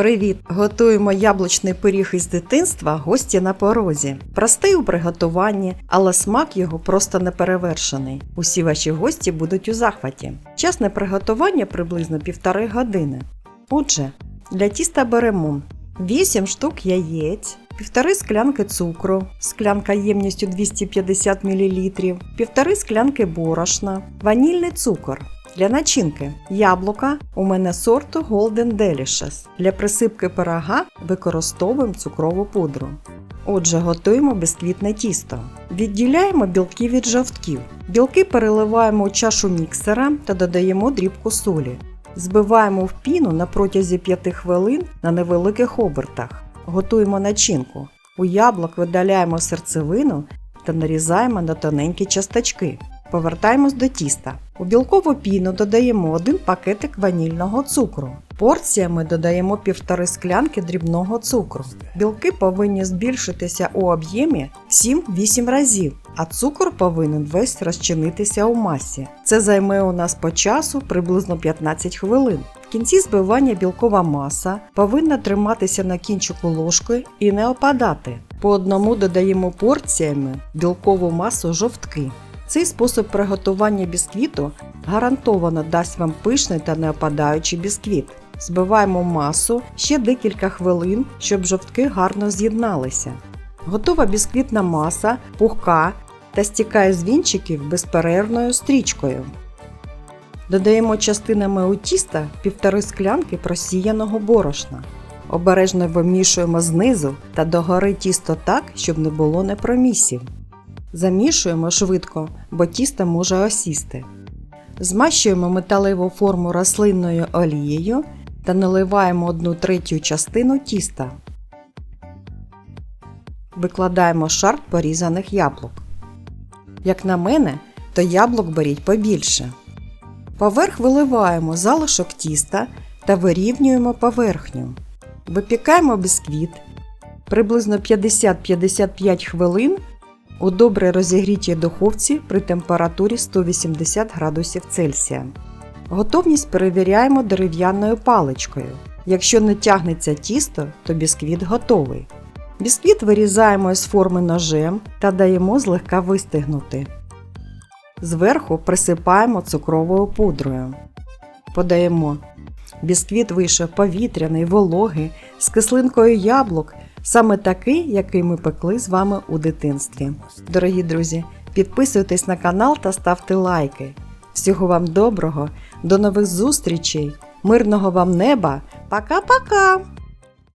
Привіт! Готуємо яблучний пиріг із дитинства гості на порозі. Простий у приготуванні, але смак його просто неперевершений. Усі ваші гості будуть у захваті. Час на приготування приблизно півтори години. Отже, для тіста беремо 8 штук яєць, півтори склянки цукру, склянка ємністю 250 мл, півтори склянки борошна, ванільний цукор. Для начинки яблука у мене сорту Golden Delicious. Для присипки пирога використовуємо цукрову пудру. Отже, готуємо бісквітне тісто. Відділяємо білки від жовтків. Білки переливаємо у чашу міксера та додаємо дрібку солі. Збиваємо в піну на протязі 5 хвилин на невеликих обертах. Готуємо начинку. У яблук видаляємо серцевину та нарізаємо на тоненькі часточки. Повертаємось до тіста. У білкову піну додаємо один пакетик ванільного цукру. Порціями додаємо півтори склянки дрібного цукру. Білки повинні збільшитися у об'ємі 7-8 разів, а цукор повинен весь розчинитися у масі. Це займе у нас по часу приблизно 15 хвилин. В кінці збивання білкова маса повинна триматися на кінчику ложки і не опадати. По одному додаємо порціями білкову масу жовтки. Цей спосіб приготування бісквіту гарантовано дасть вам пишний та неопадаючий бісквіт. Збиваємо масу ще декілька хвилин, щоб жовтки гарно з'єдналися. Готова бісквітна маса, пухка та стікає з вінчиків безперервною стрічкою. Додаємо частинами у тіста півтори склянки просіяного борошна. Обережно вимішуємо знизу та догори тісто так, щоб не було непромісів. Замішуємо швидко, бо тісто може осісти. Змащуємо металеву форму рослинною олією та наливаємо 1 третю частину тіста. Викладаємо шар порізаних яблук. Як на мене, то яблук беріть побільше. Поверх виливаємо залишок тіста та вирівнюємо поверхню. Випікаємо бісквіт приблизно 50-55 хвилин у добре розігрітій духовці при температурі 180 градусів Цельсія. Готовність перевіряємо дерев'яною паличкою. Якщо не тягнеться тісто, то бісквіт готовий. Бісквіт вирізаємо із форми ножем та даємо злегка вистигнути. Зверху присипаємо цукровою пудрою. Подаємо. Бісквіт вийшов повітряний, вологий, з кислинкою яблук, саме такий, який ми пекли з вами у дитинстві. Дорогі друзі, підписуйтесь на канал та ставте лайки. Всього вам доброго, до нових зустрічей, мирного вам неба. Пока-пока!